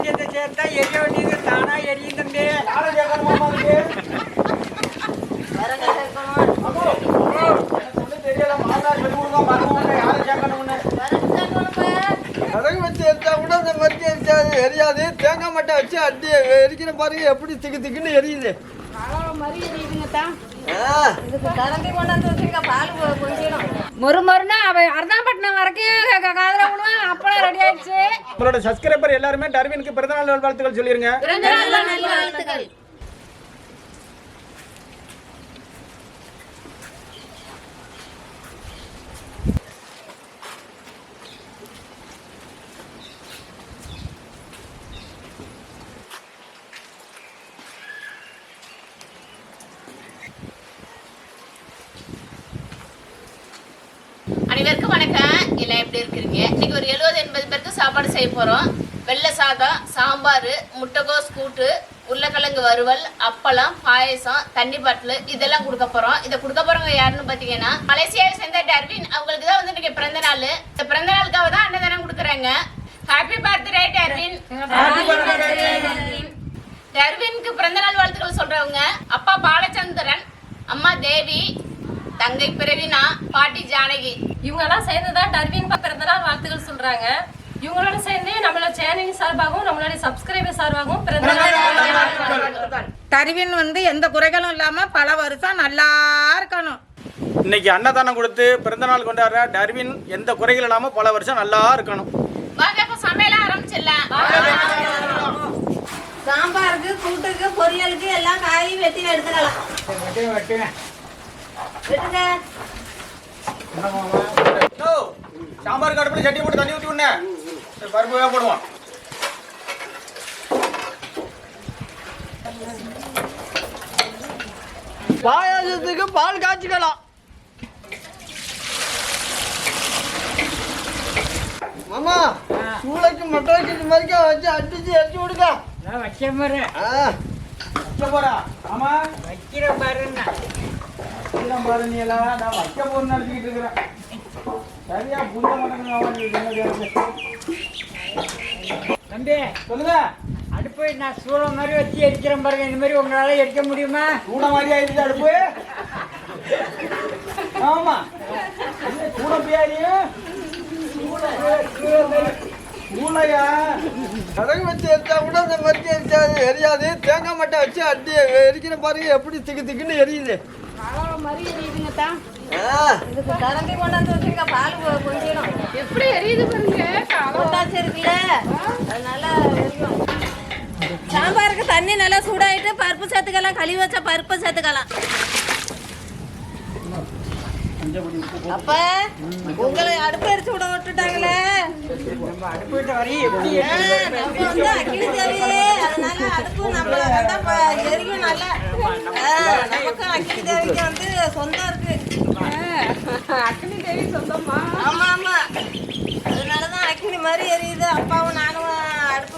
வேண்டியதை சேர்த்தா எரிய வேண்டியது தானா எரியும் தம்பி. விறகு வச்சு எரிச்சா கூட இந்த மாதிரி எரிச்சா எரியாது. தேங்காய் மட்டை வச்சு அடி எரிக்கிற பாருங்க எப்படி திக்கு திக்குன்னு எரியுது. ஆ, மொறு மொறுனா அவ அர்தாம்பட்டினம் வரைக்கும் காதுல விடுவேன் அப்பளம் ரெடி ஆயிடுச்சு. உங்களோட சப்ஸ்கிரைபர் எல்லாருமே டர்வினுக்கு பிறந்தநாள் நல்வாழ்த்துக்கள் சொல்லிருங்க. அனைவருக்கும் வணக்கம். எல்லாம் எப்படி இருக்கிறீங்க? இன்னைக்கு ஒரு எழுபது எண்பது பேருக்கு சாப்பாடு செய்ய போறோம். வெள்ளை சாதம் சாம்பார் முட்டைகோஸ் கூட்டு உருளைக்கிழங்கு வறுவல் அப்பளம் பாயசம் தண்ணி பாட்டில் இதெல்லாம் கொடுக்க போறோம். இதை கொடுக்க போறவங்க யாருன்னு பாத்தீங்கன்னா மலேசியாவை சேர்ந்த டர்வின். அவங்களுக்கு தான் வந்து இன்னைக்கு பிறந்த நாள். இந்த பிறந்த நாளுக்காக தான் அன்னதானம் கொடுக்குறாங்க. Happy birthday Darwin. டர்வினுக்கு பிறந்த நாள் வாழ்த்துக்கள் சொல்றவங்க. அப்பா பாலச்சந்திரன் அம்மா தேவி தங்கை பிரவீனா பாட்டி ஜானகி. இவங்க எல்லாம் சேர்ந்து தான் டர்வின் பிறந்தநாள் வாழ்த்துக்கள் சொல்றாங்க. இவங்களோட சேர்ந்து நம்மளோட சேனல் சார்பாகவும் நம்மளோட சப்ஸ்கிரைபர் சார்பாகவும் பிறந்தநாள் வாழ்த்துக்கள். டர்வின் வந்து எந்த குறைகளும் இல்லாம பல வருஷம் நல்லா இருக்கணும். இன்னைக்கு அன்னதானம் கொடுத்து பிறந்தநாள் கொண்டாடுற டர்வின் எந்த குறைகள் இல்லாம பல வருஷம் நல்லா இருக்கணும். வாங்க இப்ப சமையல ஆரம்பிச்சிடலாம். சாம்பாருக்கு கூட்டுக்கு பொரியலுக்கு எல்லாம் காய் வெட்டி எடுத்துக்கலாம் சாம்பார் கடுப்புல சட்டி போட்டு தண்ணி ஊத்தி விடுனே. பருப்பு வேக போடுவோம். பாயாசத்துக்கு பால் காய்ச்சிக்கலாம். மாமா சூளைக்கு மட்டை வைக்கிற மாதிரி வச்சு அடிச்சு எரிச்சு விடுங்க நான் வைக்க பாரு ஆ, வைக்க போறா. ஆமா? வைக்கிற பாருன்னா பாரு நீ எல்லாம். நான் வைக்க போறேன்னு நினைச்சுக்கிட்டு இருக்கிறேன். சரியா புரிய மாட்டேங்குது தம்பி சொல்லுங்க. அடுப்பு நான் சூளம் மாதிரி வச்சு எரிக்கிறேன் பாருங்க. இந்த மாதிரி உங்களால எரிக்க முடியுமா? சூட மாதிரி ஆயிடுச்சு அடுப்பு. ஆமா. என்ன சூட சூளையா விறகு வச்சு எரிச்சா கூட இந்த மாதிரி எரிச்சா எரியாது. தேங்காய் மட்டை வச்சு அடி எரிக்கிற பாருங்க எப்படி திக்கு திக்குன்னு எரியுது. எப்படி எரியுது பாருங்க. சாம்பாருக்கு தண்ணி நல்லா சூடாயிட்டு பருப்பு சேர்த்துக்கலாம் கழுவி வச்ச பருப்பு சேர்த்துக்கலாம். அப்ப உங்களை அடுப்பு விட விட்டுட்டாங்களே. நம்ம அடுப்பு விட்ட வரையும் எப்படி ஆ, நம்ம வந்து அக்கினி தேவையே. அதனால அடுப்பு நம்ம வந்தா ப- எரியும் நல்லா. நமக்கும் அக்கினி தேவிக்கு வந்து சொந்தம் இருக்கு. அக்னி தேவி சொந்தமா? ஆமா ஆமா. அதனாலதான் அக்கினி மாதிரி எரியுது. அப்பாவும் நானும் அடுப்பு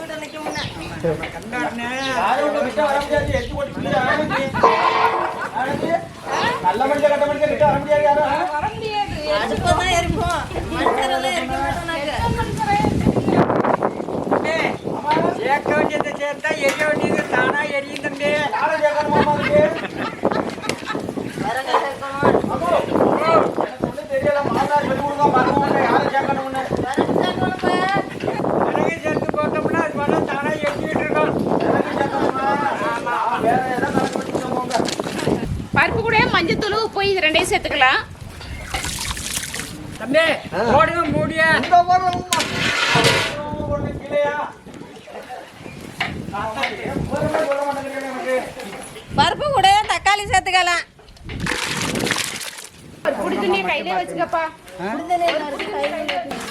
கிட்ட வர முடியாது. நல்ல மனுஷன் கட்ட மனுஷன் கிட்ட வர முடியாது யாரும். வர முடியாது. அடுப்பு தான் எரிப்போம். மனுஷரெல்லாம் எரிக்க மாட்டோம் நாங்க. சேர்க்க வேண்டியதை சேர்த்தா எரிய வேண்டியது தானா எரியும் தம்பி யாரை கேட்கணுமாமா அதுக்கு? விறகு சேர்க்கணும் அம்மா, எனக்கு ஒண்ணும் தெரியல மாமனார் சொல்லிக் கொடுங்க மருமகனை யாரை கேட்கணும்னு விறகு சேர்க்கணும்ப்பா விறகு சேர்த்து போட்டோம்னா அது பண்ண தானா எரிஞ்சுக்கிட்டு இருக்கோம் எனக்கு கேட்கணுமா? வேற ஏதாவது கணக்கு வச்சுக்கோங்க போங்க. பருப்பு கூட மஞ்சத்தூள் உப்பு இது ரெண்டையும் சேர்த்துக்கலாம் தம்பி போடுங்க மூடிய இந்த பாருங்கம்மா. ஒண்ணு கீழேயா? நான் தான் பொறுமை சொல்ல மாட்டேங்கிறேன் எனக்கு. பருப்பு கூட தக்காளி சேர்த்துக்கலாம்.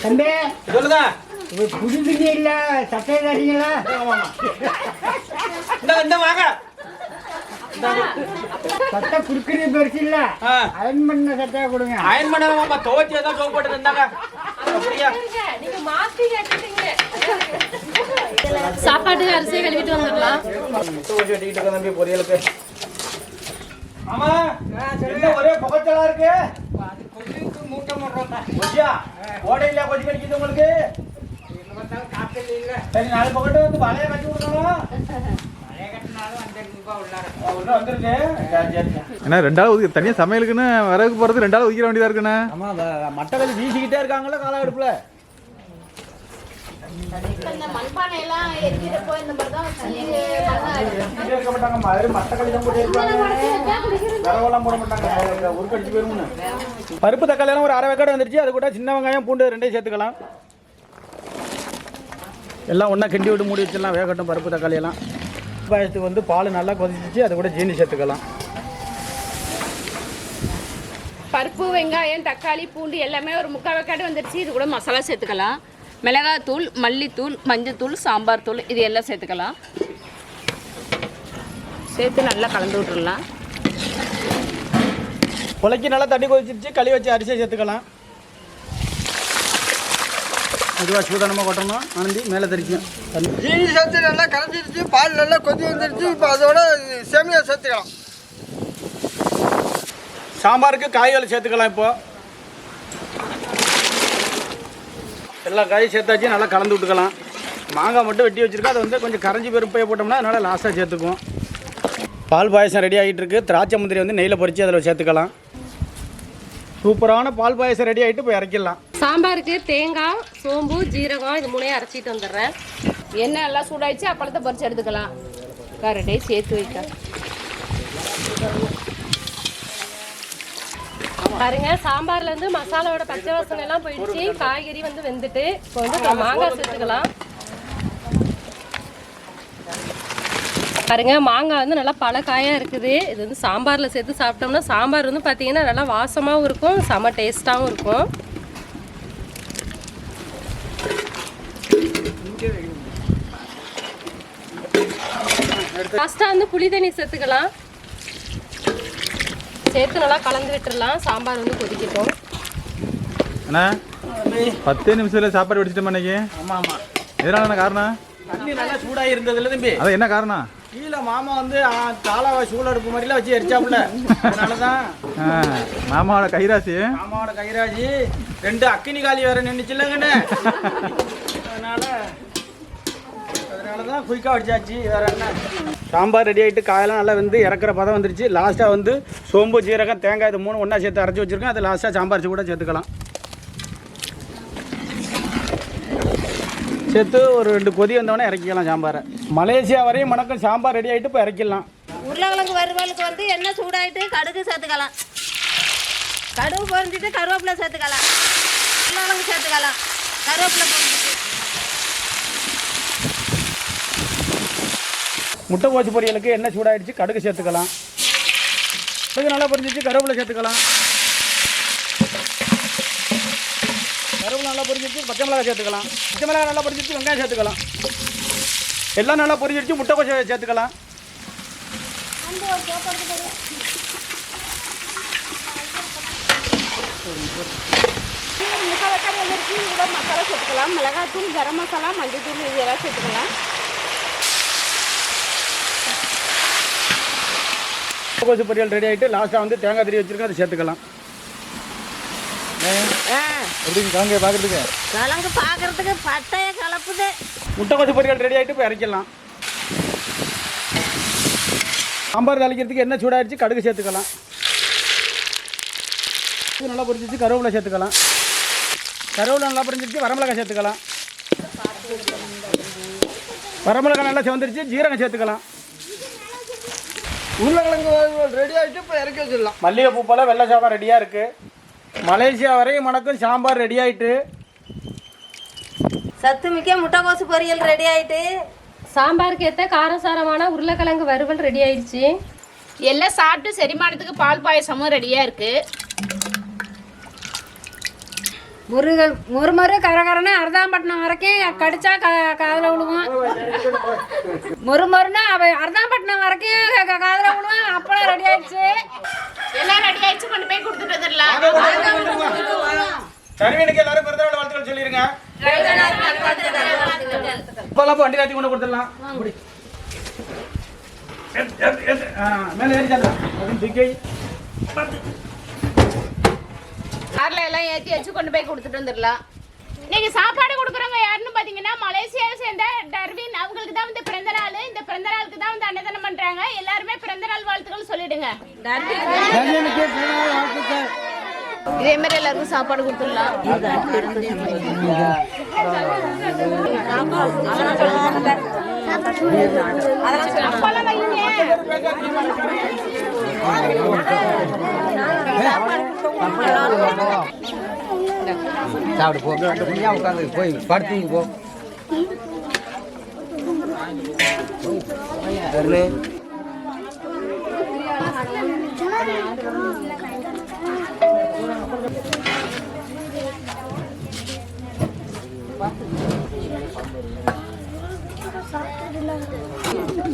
தம்பி சொல்லுங்க புது தண்ணி இல்ல சட்டை தரீங்களா இந்த இந்த வாங்க. சட்டை குடுக்கறது பெருசு இல்ல. அயன் பண்ண சட்டையா கொடுங்க. அயன் பண்ணாம துவச்சி ஏதாவது சோப்பு போட்டு இருந்தாங்க. சாப்பாடு அரிசியை கழுவிட்டு வந்துடலாம். துவச்சி வெட்டிக்கிட்டு இருக்க தம்பி பொரியலுக்கு ஆமா ஒரே புகைச்சலா இருக்கு? ஓடையில கொச்சி கடிக்குது உங்களுக்கு? சரி நாலு பக்கத்து வந்து வலைய கட்டி விடணும் பழைய கட்டினாலும் வந்துருக்குப்பா ஏன்னா ரெண்டாவது ஒதுக்கி தனியாக சமையலுக்குன்னு வரகு போகிறது ரெண்டாவது ஒதுக்கிற வேண்டியதாக இருக்குண்ணே ஆமா வ- மட்டக்களி வீசிக்கிட்டே இருக்காங்கல்ல கால அடுப்புல பருப்பு தக்காளி எல்லாம் ஒரு அரை வெக்காடு வந்துருச்சு. அது கூட சின்ன வெங்காயம் பூண்டு ரெண்டையும் சேர்த்துக்கலாம். எல்லாம் ஒன்றா கிண்டி விட்டு மூடி வச்சிடலாம். வேகட்டும் பருப்பு தக்காளி எல்லாம். பாயசத்துக்கு வந்து பால் நல்லா கொதிச்சிச்சு அது கூட ஜீனி சேர்த்துக்கலாம். பருப்பு வெங்காயம் தக்காளி பூண்டு எல்லாமே ஒரு முக்கால் வெக்காடு வந்துருச்சு. இது கூட மசாலா சேர்த்துக்கலாம். மிளகாத்தூள் மல்லித்தூள் மஞ்சத்தூள் சாம்பார் தூள் இது எல்லாம் சேர்த்துக்கலாம். சேர்த்து நல்லா கலந்து விட்டுறலாம். குலைக்கு நல்லா தண்ணி கொதிச்சிருச்சு களி வச்சு அரிசியை சேர்த்துக்கலாம். மெதுவாக சூதானமாக கொட்டணும். ஆனந்தி மேலே தெரிக்கும் ஜீனி சேர்த்து நல்லா கரைஞ்சிருச்சு பால் நல்லா கொதி வந்துருச்சு. இப்போ அதோட சேமியா சேர்த்துக்கலாம். சாம்பாருக்கு காய்கள் சேர்த்துக்கலாம் இப்போ. எல்லா காயும் சேர்த்தாச்சு நல்லா கலந்து விட்டுக்கலாம். மாங்காய் மட்டும் வெட்டி வச்சிருக்கோம். அதை வந்து கொஞ்சம் கரைஞ்சி பெருப்பையை போட்டோம்னா அதனால் லாஸ்ட்டாக சேர்த்துக்குவோம். பால் பாயசம் ரெடி ஆகிட்டு இருக்கு. திராட்சை முந்திரி வந்து நெய்யில் பொரிச்சு அதில் சேர்த்துக்கலாம். சூப்பரான பால் பாயசம் ரெடி ஆகிட்டு இப்போ இறக்கிடலாம் சாம்பாருக்கு தேங்காய் சோம்பு ஜீரகம் இது மூணையும் அரைச்சிட்டு வந்துடுறேன். எண்ணெய் நல்லா சூடாயிடுச்சு அப்பளத்தை பொரிச்சு எடுத்துக்கலாம். கரடே சேர்த்து வைக்க. பாருங்க சாம்பார்ல இருந்து மசாலாவோட பச்சை வாசனை எல்லாம் போயிடுச்சு. காய்கறி வந்து வெந்துட்டு இப்போ வந்து மாங்காய் சேர்த்துக்கலாம். பாருங்க மாங்காய் வந்து நல்லா பல காயா இருக்குது. இது வந்து சாம்பார்ல சேர்த்து சாப்பிட்டோம்னா சாம்பார் வந்து பார்த்தீங்கன்னா நல்லா வாசமாகவும் இருக்கும் செம டேஸ்டாகவும் இருக்கும். லாஸ்ட்டாக வந்து புளி தண்ணி சேர்த்துக்கலாம். சேர்த்து நல்லா கலந்து விட்டுறலாம். சாம்பார் வந்து கொதிக்கட்டும். அண்ணா பத்தே நிமிஷத்தில் சாப்பாடு வடிச்சிட்டோம் இன்னைக்கு? ஆமாம் ஆமாம் எதனால காரணம்? தண்ணி நல்லா சூடாக இருந்ததுல தம்பி. அது என்ன காரணம்? கீழே மாமா வந்து சூடு அடுப்பு மாதிரிலாம் வச்சு எரிச்சாப்புல. அதனால தான் ஆ, மாமாவோட கைராசி. மாமாவோட கைராஜி ரெண்டு அக்கினி காலி வேற நின்றுச்சுல்லங்கண்ணே அதனால அதனால தான் குயிக்காக அடிச்சாச்சு. வேற என்ன? சாம்பார் ரெடி ஆகிட்டு காயெல்லாம் நல்லா வந்து இறக்குற பதம் வந்துருச்சு. லாஸ்ட்டாக வந்து சோம்பு ஜீரகம் தேங்காய் இது மூணு ஒன்றா சேர்த்து அரைச்சி வச்சிருக்கேன். அது லாஸ்ட்டாக சாம்பார் கூட சேர்த்துக்கலாம். சேர்த்து ஒரு ரெண்டு கொதி வந்தவொடனே இறக்கிக்கலாம் சாம்பாரை. மலேசியா வரையும் மணக்கம் சாம்பார் ரெடி ஆகிட்டு இப்போ இறக்கிடலாம். உருளைக்கிழங்கு வறுவலுக்கு வந்து எண்ணெய் சூடாயிட்டு கடுகு சேர்த்துக்கலாம். கடுகு பொரிஞ்சிட்டு கருவேப்பிலை சேர்த்துக்கலாம். உருளைக்கிழங்கு சேர்த்துக்கலாம். கருவேப்பிலை பொரிஞ்சிட்டு. முட்டைக்கோசு பொரியலுக்கு எண்ணெய் சூடாயிடுச்சு கடுகு சேர்த்துக்கலாம். கடுகு நல்லா பொரிஞ்சிச்சு கருவேப்பிலை சேர்த்துக்கலாம். நல்லா பொரிஞ்சிச்சு பச்சை மிளகாய் சேர்த்துக்கலாம். பச்சை மிளகாய் நல்லா பொரிஞ்சிச்சு வெங்காயம் சேர்த்துக்கலாம். எல்லாம் நல்லா பொரிஞ்சிடுச்சு முட்டைக்கோசை சேர்த்துக்கலாம் முக்கால் வந்துருச்சு மசாலா சேர்த்துக்கலாம். மிளகாத்தூள் கரம் மசாலா மஞ்சள் தூள் இது எல்லாம் சேர்த்துக்கலாம் கொஞ்சம் பொரியல் ரெடி ஆகிட்டு லாஸ்ட்டாக வந்து தேங்காய் திரி வச்சுருக்கோம் அதை சேர்த்துக்கலாம். எப்படி காங்க பார்க்குறதுக்கு? கிழங்கு பார்க்கறதுக்கு பட்டைய கலப்புது. முட்டைக்கோசு பொரியல் ரெடி ஆகிட்டு இப்போ இறக்கிடலாம். சாம்பார் தாளிக்கிறதுக்கு எண்ணெய் சூடாயிடுச்சு கடுகு சேர்த்துக்கலாம். நல்லா பொரிச்சிச்சு கருவேப்பிலை சேர்த்துக்கலாம். கருவேப்பிலை நல்லா பொரிஞ்சிருச்சு வரமிளகாய் சேர்த்துக்கலாம். வரமிளகாய் நல்லா செவந்துருச்சு ஜீரகம் சேர்த்துக்கலாம். உருளைக்கிழங்கு ரெடி ஆகிட்டு இப்போ இறக்கி வச்சிடலாம். மல்லிகைப்பூ போல் வெள்ளை சாதம் ரெடியாக இருக்குது மலேசியா வரையும் மணக்கும் சாம்பார் ரெடி ஆகிட்டு சத்து மிக்க முட்டைக்கோசு பொரியல் ரெடி ஆயிட்டு. சாம்பாருக்கு ஏற்ற காரசாரமான உருளைக்கிழங்கு வறுவல் ரெடி ஆயிடுச்சு. எல்லாம் சாப்பிட்டு செரிமானத்துக்கு பால் பாயசமும் ரெடியாக இருக்குது முருக முறுமுறு கரகரன்னு அர்தாம்பட்டினம் வரைக்கும் கடிச்சா க காதில் விழுவும். முறுமுறுன்னு அவ அர்தாம்பட்டினம் வரைக்கும் காதில் விழுவும். அப்பளம் ரெடி ஆயிடுச்சு. எல்லாம் ரெடி ஆயிடுச்சு. கொண்டு போய் கொடுத்துட்டு வந்துடலாம். சர்வீனுக்கு எல்லாரும் பிறந்தநாள் வாழ்த்துக்கள் சொல்லிருங்க. இப்பெல்லாம் வண்டி ராத்தி கொண்டு கொடுத்துடலாம். மேலே ஏறி. அப்படின்னு தூக்கி. கார்ல எல்லாம் ஏற்றி வச்சு கொண்டு போய் கொடுத்துட்டு வந்துடலாம். இன்னைக்கு சாப்பாடு கொடுக்குறவங்க யாருன்னு பார்த்தீங்கன்னா மலேசியாவை சேர்ந்த டர்வின் அவங்களுக்கு தான் வந்து பிறந்த நாள். இந்த பிறந்த நாளுக்கு தான் வந்து அன்னதானம் பண்றாங்க. எல்லாருமே பிறந்த நாள் வாழ்த்துக்கள் சொல்லிடுங்க. இதே மாதிரி எல்லாருக்கும் சாப்பாடு கொடுத்துடலாம். சாப்பாடு போ நீயா உட்காந்து போய் படுத்தீங்க போ தர்ணு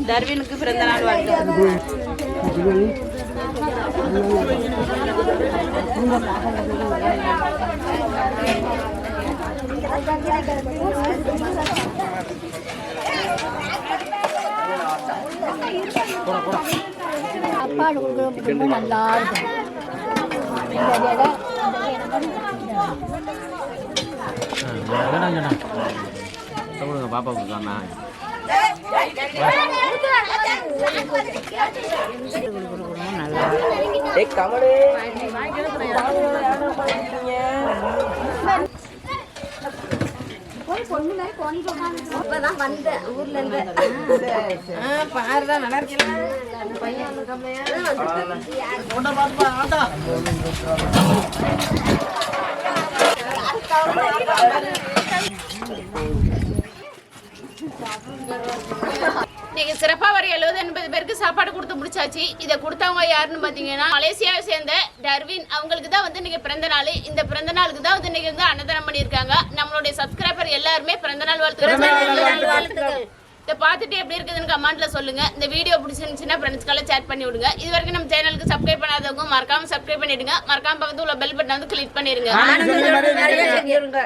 தர்வினுக்கு பிறந்த நாள் வாழ்த்து சாப்பாடு கொடுக்குறது நல்லா இருக்கும் இப்பதான் வந்தேன் ஊர்ல இருந்து. பாருதான் நல்லா இருக்கல நீங்க சிறப்பா வர எழுபது எண்பது பேருக்கு சாப்பாடு கொடுத்து முடிச்சாச்சு. இதை கொடுத்தவங்க யாருன்னு பாத்தீங்கன்னா மலேசியாவை சேர்ந்த டர்வின். அவங்களுக்கு தான் வந்து இன்னைக்கு பிறந்த நாள். இந்த பிறந்த நாளுக்கு தான் வந்து இன்னைக்கு வந்து அன்னதானம் பண்ணியிருக்காங்க. நம்மளுடைய சப்ஸ்கிரைபர் எல்லாருமே பிறந்த நாள் வாழ்த்துக்கள். இதை பார்த்துட்டு எப்படி இருக்குதுன்னு கமெண்ட்ல சொல்லுங்க. இந்த வீடியோ பிடிச்சிருந்துச்சுன்னா ஃப்ரெண்ட்ஸ்க்கெல்லாம் சேட் பண்ணி விடுங்க. இது வரைக்கும் நம்ம சேனலுக்கு சப்ஸ்கிரைப் பண்ணாதவங்க மறக்காம சப்ஸ்கிரைப் பண்ணிடுங்க. மறக்காம பக்கத்துல உள்ள பெல் பட்டன் வந்து கிளிக் பண்ணிருங்க செஞ்சிருங்க.